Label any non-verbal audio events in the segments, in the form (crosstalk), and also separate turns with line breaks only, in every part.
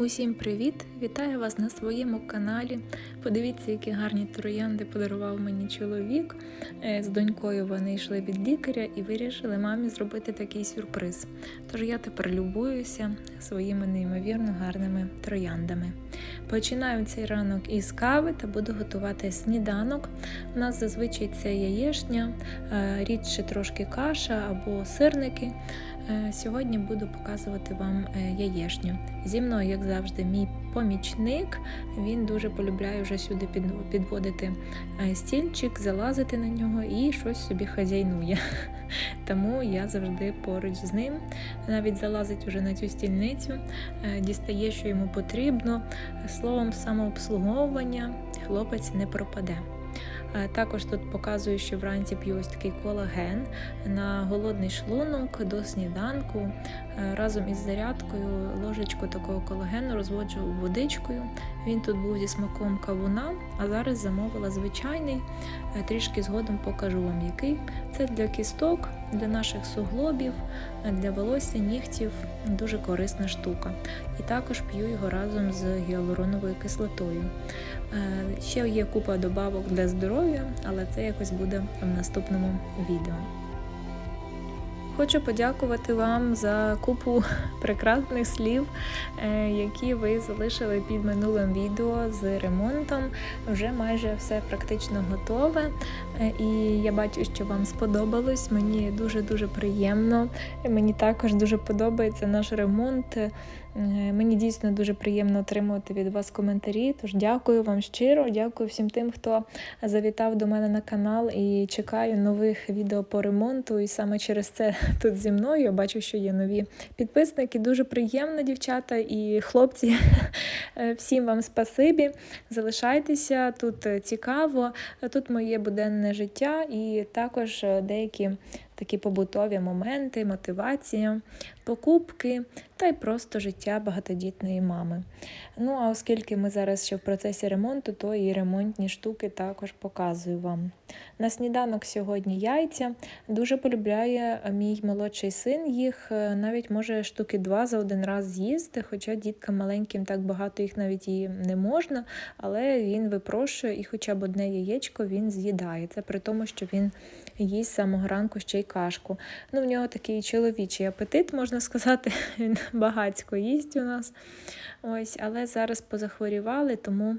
Усім привіт! Вітаю вас на своєму каналі. Подивіться, які гарні троянди подарував мені чоловік. Е, З донькою вони йшли від лікаря і вирішили мамі зробити такий сюрприз. Тож я тепер любуюся своїми неймовірно гарними трояндами. Починаю цей ранок із кави та буду готувати сніданок. У нас зазвичай це яєшня, е, рідше трошки каша або сирники. Е, Сьогодні буду показувати вам яєшню. Зі мною, як завжди, мій помічник. Він дуже полюбляє вже сюди під- підводити е, стільчик, залазити на нього і щось собі хазяйнує. (laughs) Тому я завжди поруч з ним. Навіть залазить уже на цю стільницю, е, дістає, що йому потрібно. Словом, самообслуговування хлопець не пропаде. Е, Також тут показую, що вранці п'ю ось такий колаген на голодний шлунок до сніданку. Е, Разом із зарядкою ложечку такого колагену розводжу водичкою. Він тут був зі смаком кавуна, а зараз замовила звичайний. Е, Трішки згодом покажу вам який. Це для кісток, для наших суглобів, для волосся, нігтів дуже корисна штука. І також п'ю його разом з гіалуроновою кислотою. Е, Ще є купа добавок для здоров'я, але це якось буде в наступному відео. Хочу подякувати вам за купу (laughs) прекрасних слів, е, які ви залишили під минулим відео з ремонтом. Вже майже все практично готове. Е, І я бачу, що вам сподобалось. Мені дуже дуже приємно. Мені також дуже подобається наш ремонт. Е, Мені дійсно дуже приємно отримувати від вас коментарі. Тож дякую вам щиро, дякую всім тим, хто завітав до мене на канал і чекаю нових відео по ремонту. І саме через це (laughs) тут зі мною я бачу, що є нові підписники. Дуже приємно, дівчата і хлопці. (laughs) Е, Всім вам спасибі. Залишайтеся тут цікаво. Тут моє буденне життя і також е, деякі такі побутові моменти, мотивація, покупки та й просто життя багатодітної мами. Ну а оскільки ми зараз ще в процесі ремонту, то і ремонтні штуки також показую вам. На сніданок сьогодні яйця. Дуже полюбляє мій молодший син їх, е, навіть може штуки два за один раз з'їсти, хоча діткам маленьким так багато їх навіть і не можна, але він випрошує і хоча б одне яєчко він з'їдає. Це при тому, що він їсть з самого ранку ще й кашку. Ну, в нього такий чоловічий апетит, можна сказати, (laughs) він багацько їсть у нас. Ось, але зараз позахворівали, тому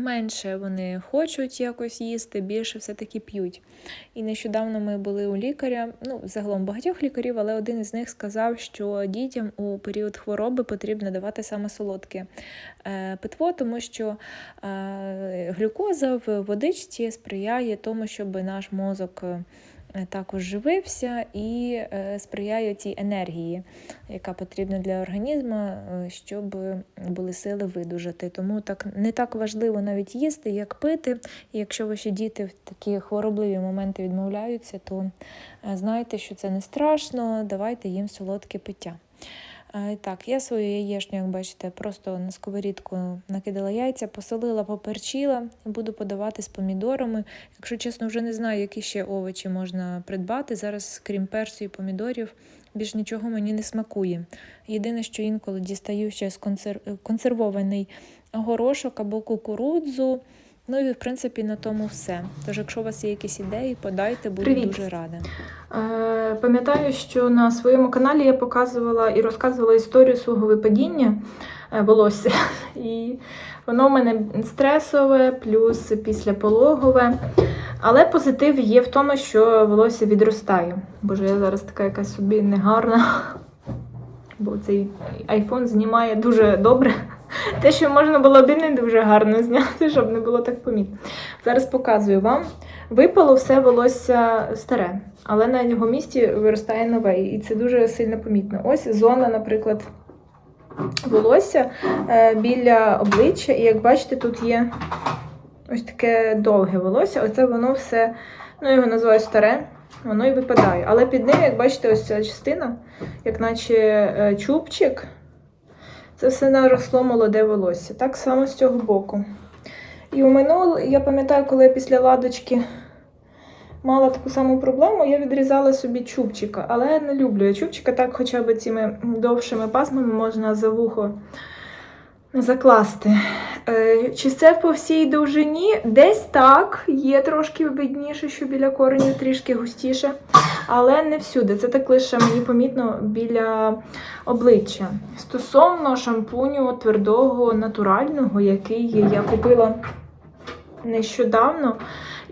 менше вони хочуть якось їсти, більше все-таки п'ють. І нещодавно ми були у лікаря, ну, загалом багатьох лікарів, але один із них сказав, що дітям у період хвороби потрібно давати саме солодке е, питво, тому що е, глюкоза в водичці сприяє тому, щоб наш мозок. Е, Також живився і е, сприяє цій енергії, яка потрібна для організму, е, щоб були сили видужати. Тому так не так важливо навіть їсти, як пити. І якщо ваші діти в такі хворобливі моменти відмовляються, то знайте, що це не страшно, давайте їм солодке пиття. Е, Так, я свою яєшню, як бачите, просто на сковорідку накидала яйця, посолила, поперчила, буду подавати з помідорами. Якщо чесно, вже не знаю, які ще овочі можна придбати. Зараз, крім перцю і помідорів, більш нічого мені не смакує. Єдине, що інколи дістаю ще з консер... консервований горошок або кукурудзу. Ну і в принципі на тому все. Тож, якщо у вас є якісь ідеї, подайте, буду
Привіт.
дуже рада.
Е, Пам'ятаю, що на своєму каналі я показувала і розказувала історію свого випадіння е, волосся. (laughs) І воно в мене стресове, плюс післяпологове. Але позитив є в тому, що волосся відростає. Боже, я зараз така якась собі негарна. (laughs) Бо цей айфон знімає дуже добре. Те, що можна було і не дуже гарно зняти, щоб не було так помітно. Зараз показую вам. Випало все волосся старе, але на його місці виростає нове, і це дуже сильно помітно. Ось зона, наприклад, волосся е, біля обличчя, і як бачите, тут є ось таке довге волосся. Оце воно все, ну його називаю старе, воно і випадає. Але під ним, як бачите, ось ця частина, як наче е, чубчик, це все наросло молоде волосся. Так само з цього боку. І у минуло, я пам'ятаю, коли я після ладочки мала таку саму проблему, я відрізала собі чубчика, але я не люблю я чубчика, так хоча б цими довшими пасмами можна за вухо
закласти. Е, Чи це по всій довжині? Десь так, є трошки видніше, що біля коренів трішки густіше, але не всюди. Це так лише мені помітно біля обличчя. Стосовно шампуню твердого натурального, який я купила нещодавно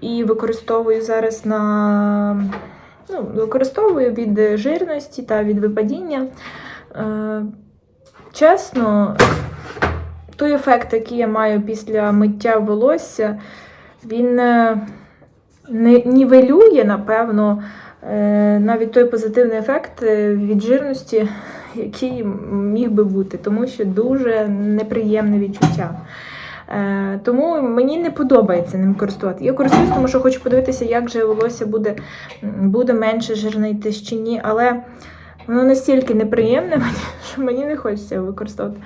і використовую зараз на ну, використовую від жирності та від випадіння. Е, чесно, той ефект, який я маю після миття волосся, він е, не нівелює, напевно, е, навіть той позитивний ефект е, від жирності, який міг би бути, тому що дуже неприємне відчуття. Тому мені не подобається ним користувати. Я користуюсь, тому що хочу подивитися, як же волосся буде, буде менше жирнитись чи ні, але воно настільки неприємне, мені, що мені не хочеться його використовувати.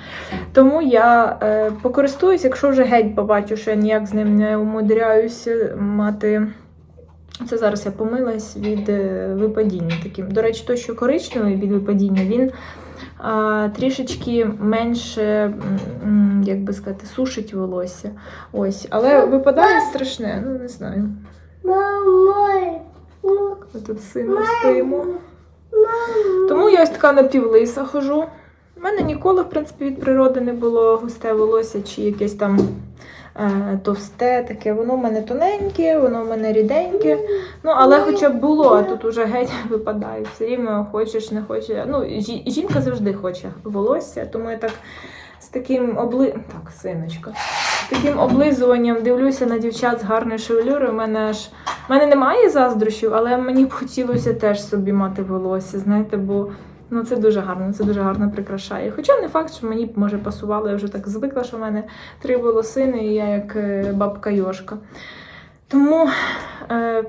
Тому я е, покористуюсь, якщо вже геть побачу, що я ніяк з ним не умудряюся мати. Це зараз я помилась від е, випадіння таким. До речі, той, що коричневий від випадіння, він а, трішечки менше, як би сказати, сушить волосся. Ось. Але випадає страшне, ну не знаю.
Мама.
Ми тут сином стоїмо. Тому я ось така напівлиса хожу. У мене ніколи, в принципі, від природи не було густе волосся чи якесь там е, товсте, таке. Воно в мене тоненьке, воно в мене ріденьке. Ну, але хоча б було, а тут уже геть (laughs) випадає. Все рівно хочеш, не хочеш. Ну, жінка завжди хоче волосся, тому я так з таким обли... Так, синочка. З таким облизуванням дивлюся на дівчат з гарною шевелюрою. У мене аж у мене немає заздрощів, але мені б хотілося теж собі мати волосся, знаєте, бо ну, це дуже гарно, це дуже гарно прикрашає. Хоча не факт, що мені б може пасувало, я вже так звикла, що в мене три волосини, і я як е, бабка Йошка. Тому е,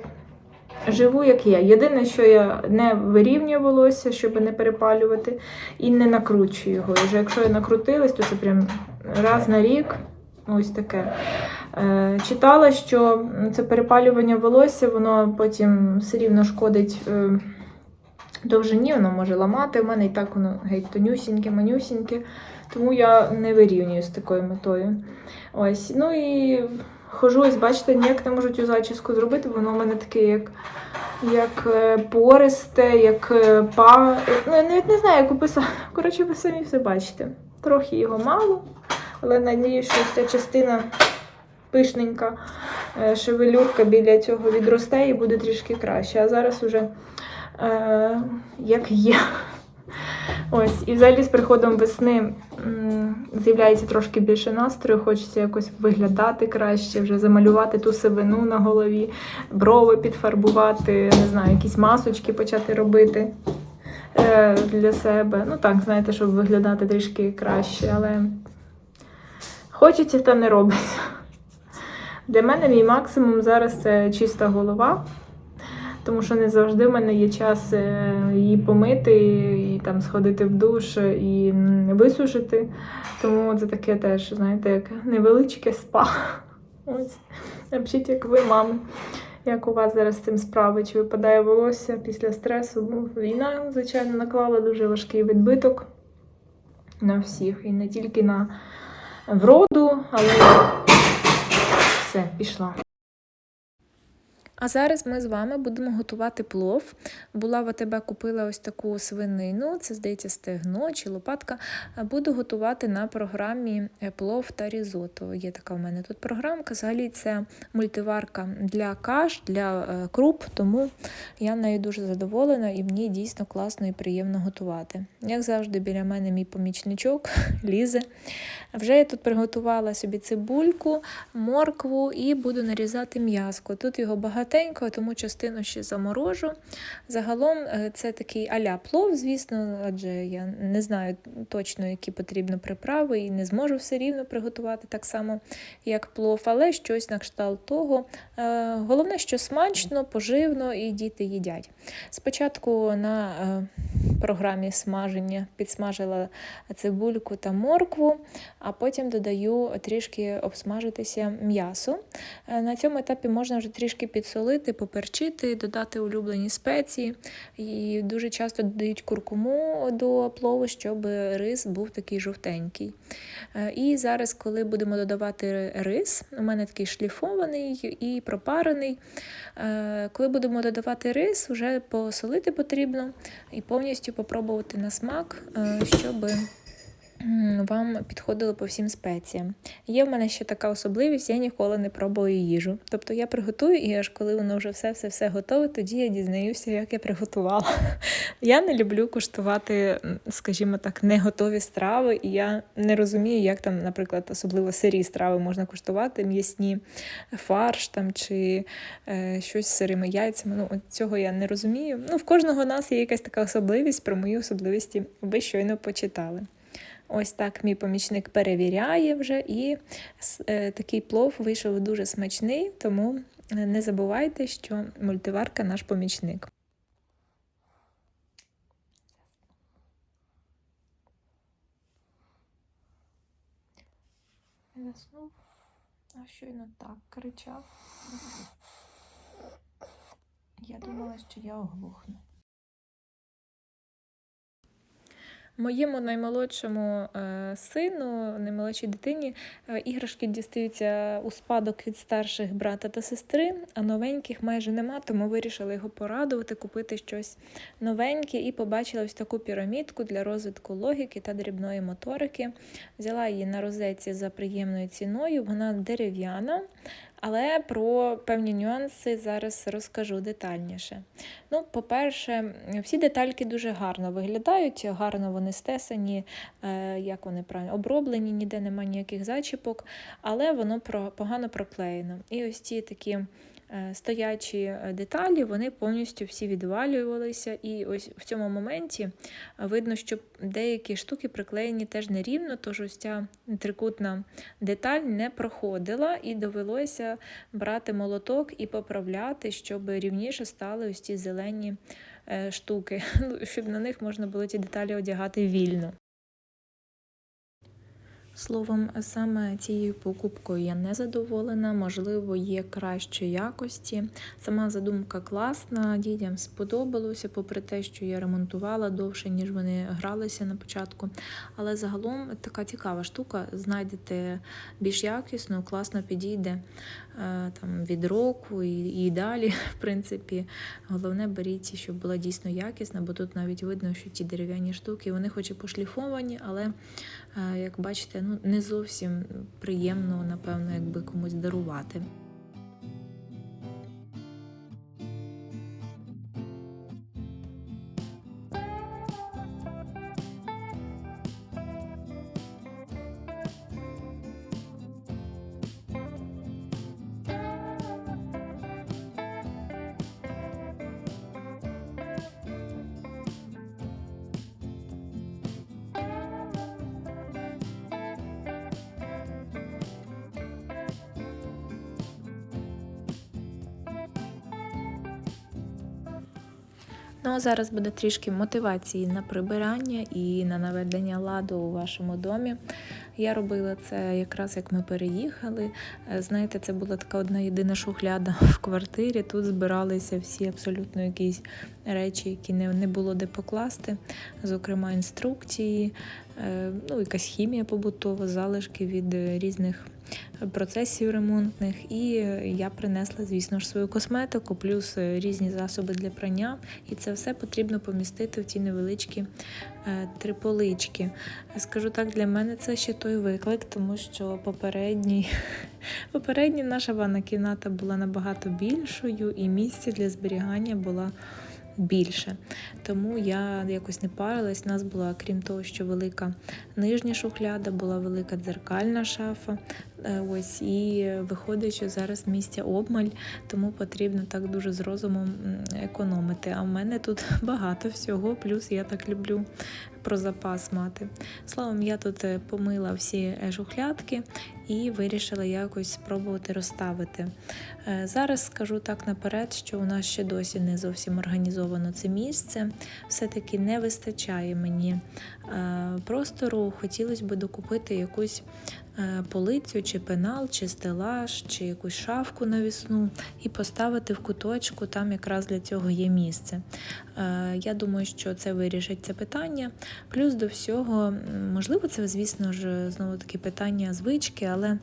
живу як є. Єдине, що я не вирівнюю волосся, щоб не перепалювати, і не накручую його. І вже якщо я накрутилась, то це прям раз на рік. Ось таке. Е, читала, що це перепалювання волосся, воно потім все рівно шкодить е, довжині, воно може ламати. У мене і так воно геть тонюсіньке, манюсіньке. Тому я не вирівнюю з такою метою. Ось. Ну і хожу, ось бачите, ніяк не можу цю зачіску зробити, воно в мене таке, як, як е, пористе, як па. Ну, я навіть не знаю, як описати. Коротше, ви самі все бачите. Трохи його мало, але надію, що ця частина пишненька е, шевелюрка біля цього відросте і буде трішки краще. А зараз уже е, як є. Ось, і взагалі з приходом весни з'являється трошки більше настрою, хочеться якось виглядати краще, вже замалювати ту сивину на голові, брови підфарбувати, не знаю, якісь масочки почати робити е, для себе. Ну так, знаєте, щоб виглядати трішки краще, але хочеться та не робиться. Для мене мій максимум зараз це чиста голова, тому що не завжди в мене є час е, її помити і там сходити в душ і висушити. Тому це таке теж, знаєте, як невеличке спа. (laughs) Ось. Напишіть, як ви, мами, як у вас зараз з цим справи? Чи випадає волосся після стресу? Ну, війна, звичайно, наклала дуже важкий відбиток на всіх. І не тільки на вроду, але все, пішла.
А зараз ми з вами будемо готувати плов. Була в АТБ купила ось таку свинину, це здається стегно чи лопатка. Буду готувати на програмі е, плов та різото. Є така в мене тут програмка. Взагалі це мультиварка для каш, для е, круп, тому я нею дуже задоволена і мені дійсно класно і приємно готувати. Як завжди, біля мене мій помічничок (laughs) лізе. Вже я тут приготувала собі цибульку, моркву і буду нарізати м'язко. Тут його багатенько, тому частину ще заморожу. Загалом е, це такий аля плов, звісно, адже я не знаю точно, які потрібно приправи, і не зможу все рівно приготувати так само, як плов, але щось на кшталт того. Е, Головне, що смачно, поживно і діти їдять. Спочатку на е,
програмі смаження підсмажила цибульку та моркву, а потім додаю трішки обсмажитися м'ясо. На цьому етапі можна вже трішки підсолити, поперчити, додати улюблені спеції. І дуже часто додають куркуму до плову, щоб рис був такий жовтенький. Е, І зараз, коли будемо додавати рис, у мене такий шліфований і пропарений. Е, Коли будемо додавати рис, вже посолити потрібно і повністю попробувати на смак, е, щоб вам підходило по всім спеціям. Є в мене ще така особливість, я ніколи не пробую їжу. Тобто я приготую, і аж коли воно вже все-все-все готове, тоді я дізнаюся, як я приготувала. Я не люблю куштувати, скажімо так, не готові страви, і я не розумію, як там, наприклад, особливо сирі страви можна куштувати, м'ясні фарш там чи е, щось з сирими яйцями. Ну, от цього я не розумію. Ну, в кожного нас є якась така особливість, про мої особливості ви щойно почитали. Ось так мій помічник перевіряє вже, і е, такий плов вийшов дуже смачний, тому е, не забувайте, що мультиварка наш помічник. Заснув, а щойно так кричав. Я думала, що я оглухну. Моєму наймолодшому е, сину, наймолодшій дитині, е, іграшки дістаються у спадок від старших брата та сестри, а новеньких майже нема, тому вирішила його порадувати, купити щось новеньке і побачила ось таку пірамідку для розвитку логіки та дрібної моторики. Взяла її на розетці за приємною ціною, вона дерев'яна. Але про певні нюанси зараз розкажу детальніше. Ну, по-перше, всі детальки дуже гарно виглядають, гарно вони стесані, е, як вони правильно оброблені, ніде немає ніяких зачіпок, але воно погано проклеєно. І ось ці такі стоячі е, деталі, вони повністю всі відвалювалися. І ось в цьому моменті е, видно, що деякі штуки приклеєні теж нерівно, тож ось ця трикутна деталь не проходила, і довелося брати молоток і поправляти, щоб рівніше стали ось ці зелені е, штуки, (laughs) ну, щоб на них можна було ці деталі одягати вільно. Словом, саме цією покупкою я не задоволена, можливо, є кращої якості. Сама задумка класна, дітям сподобалося, попри те, що я ремонтувала довше, ніж вони гралися на початку. Але загалом така цікава штука. Знайдете більш якісну, класно підійде е, там, від року і, і далі. (laughs) В принципі, головне беріть, щоб була дійсно якісна, бо тут навіть видно, що ті дерев'яні штуки, вони хоч і пошліфовані, але як бачите, ну не зовсім приємно, напевно, якби комусь дарувати. Ну а зараз буде трішки мотивації на прибирання і на наведення ладу у вашому домі. Я робила це якраз як ми переїхали. Е, Знаєте, це була така одна єдина шухляда (laughs) в квартирі. Тут збиралися всі абсолютно якісь речі, які не, було де покласти, зокрема інструкції, ну, якась хімія побутова, залишки від е, різних процесів ремонтних. І е, я принесла, звісно ж, свою косметику, плюс е, різні засоби для прання. І це все потрібно помістити в ті невеличкі е, три полички. Скажу так, для мене це ще той виклик, тому що попередній, (laughs) попередня наша ванна кімната була набагато більшою, і місця для зберігання була більше. Тому я якось не парилась. У нас була, крім того, що велика нижня шухляда, була велика дзеркальна шафа. Е, Ось і виходить, що зараз місця обмаль, тому потрібно так дуже з розумом економити. А в мене тут (laughs) багато всього, плюс я так люблю про запас мати. Словом, я тут е, помила всі е, і вирішила якось спробувати розставити. Зараз скажу так наперед, що у нас ще досі не зовсім організовано це місце. Все-таки не вистачає мені простору. Хотілося б докупити якусь полицю, чи пенал, чи стелаж, чи якусь шафку навісну і поставити в куточку. Там якраз для цього є місце. Е, Я думаю, що це вирішить це питання. Плюс до всього, можливо, це, звісно ж, знову таки питання звички, але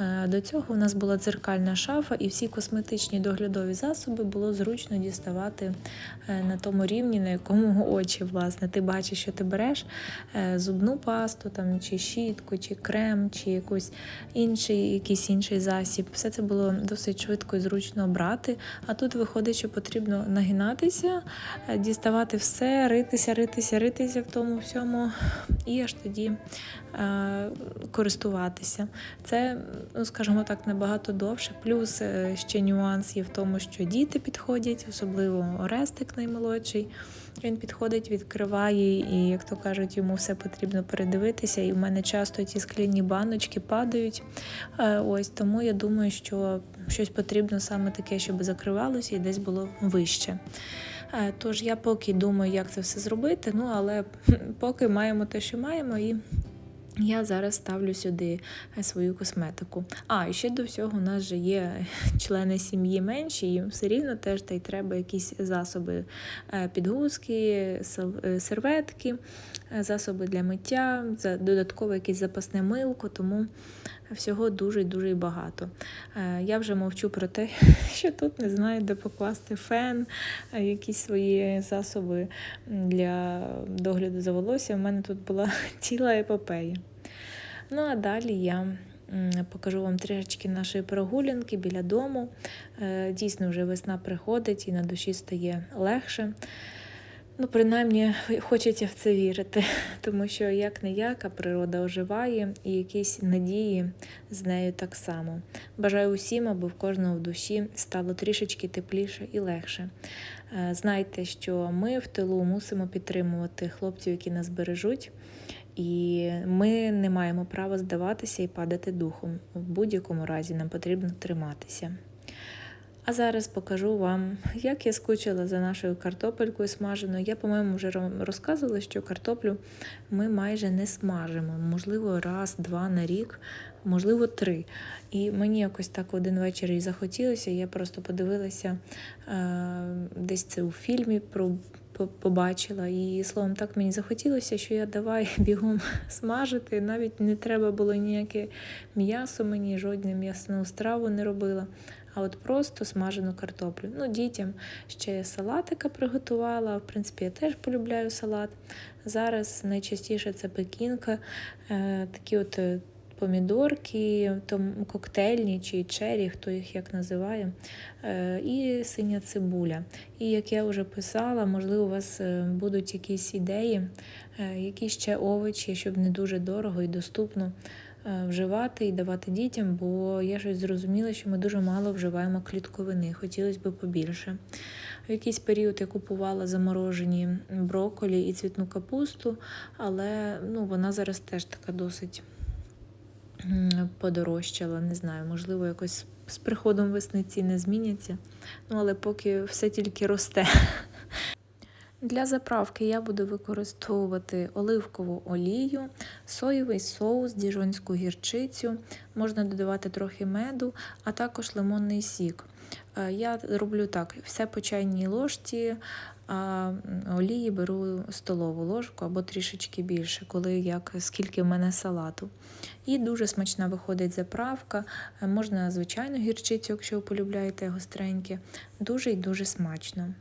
е, до цього у нас була дзеркальна шафа, і всі косметичні доглядові засоби було зручно діставати е, на тому рівні, на якому очі, власне. Ти бачиш, що ти береш е, зубну пасту, там, чи щітку, чи крем, чи якийсь інший, якийсь інший засіб. Все це було досить швидко і зручно брати. А тут виходить, що потрібно нагинатися, е, діставати все, ритися, ритися, ритися в тому всьому, і аж тоді е, користуватися. Це, ну скажімо так, набагато довше. Плюс е, ще нюанс є в тому, що діти підходять, особливо Орестик наймолодший. Він підходить, відкриває, і, як то кажуть, йому все потрібно передивитися. І в мене часто ці скляні баночки падають. Е, Ось тому я думаю, що щось потрібно саме таке, щоб закривалося і десь було вище. Е, Тож я поки думаю, як це все зробити. Ну але поки маємо те, що маємо, і я зараз ставлю сюди е, свою косметику. А, і ще до всього у нас же є (laughs) члени сім'ї менші, їм все рівно теж та й треба якісь засоби е, підгузки, е, серветки, засоби для миття, додатково якесь запасне милко, тому всього дуже-дуже багато. Е, Я вже мовчу про те, (laughs) що тут не знаю, де покласти фен, е, якісь свої засоби для догляду за волоссям. У мене тут була (laughs) ціла епопея. Ну а далі я покажу вам трішечки нашої прогулянки біля дому. Е, Дійсно, вже весна приходить і на душі стає легше. Ну, принаймні, хочеться в це вірити, (laughs) тому що як не як, природа оживає і якісь надії з нею так само. Бажаю усім, аби в кожного в душі стало трішечки тепліше і легше. Е, Знайте, що ми в тилу мусимо підтримувати хлопців, які нас бережуть. І ми не маємо права здаватися і падати духом. В будь-якому разі нам потрібно триматися. А зараз покажу вам, як я скучила за нашою картопелькою смаженою. Я, по-моєму, вже розказувала, що картоплю ми майже не смажимо. Можливо, раз, два на рік, можливо, три. І мені якось так один вечір і захотілося. Я просто подивилася е, десь це у фільмі про. Побачила і словом, так мені захотілося, що я давай (laughs) бігом смажити. Навіть не треба було ніяке м'ясо, мені жодне м'ясну страву не робила а от просто смажену картоплю. Ну, дітям ще салатика приготувала. В принципі, я теж полюбляю салат. Зараз найчастіше це пекінка, е, такі от е, помідорки, там коктейльні чи чері, хто їх як називає, е, і синя цибуля. І як я вже писала, можливо, у вас будуть якісь ідеї, які ще овочі, щоб не дуже дорого і доступно вживати і давати дітям, бо я щось зрозуміла, що ми дуже мало вживаємо клітковини. Хотілося б побільше. В якийсь період я купувала заморожені брокколі і цвітну капусту, але ну, вона зараз теж така досить подорожчала. Не знаю, можливо, якось з приходом весни ціни зміняться. Ну, але поки все тільки росте. Для заправки я буду використовувати оливкову олію, соєвий соус, діжонську гірчицю, можна додавати трохи меду, а також лимонний сік. Е, Я роблю так: все по чайній ложці, а олії беру столову ложку або трішечки більше, коли як скільки в мене салату. І дуже смачна виходить заправка. Е, Можна звичайну гірчицю, якщо ви полюбляєте гостреньке. Дуже і дуже смачно.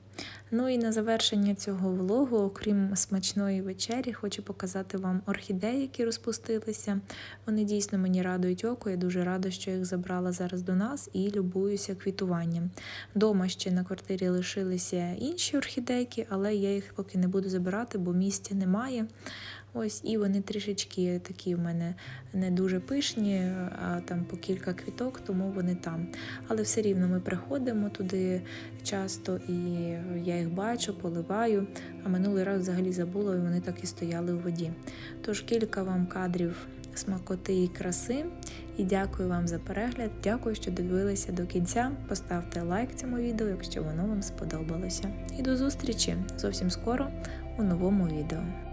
Ну і на завершення цього влогу, окрім смачної вечері, хочу показати вам орхідеї, які розпустилися. Вони дійсно мені радують око. Я дуже рада, що їх забрала зараз до нас і любуюся квітуванням. Дома ще на квартирі лишилися інші орхідейки, але я їх поки не буду забирати, бо місця немає. Ось і вони трішечки такі в мене не дуже пишні, а там по кілька квіток, тому вони там. Але все рівно ми приходимо туди часто, і я їх бачу, поливаю. А минулий раз взагалі забула, і вони так і стояли у воді. Тож кілька вам кадрів смакоти і краси. І дякую вам за перегляд. Дякую, що дивилися до кінця. Поставте лайк цьому відео, якщо воно вам сподобалося. І до зустрічі зовсім скоро у новому відео.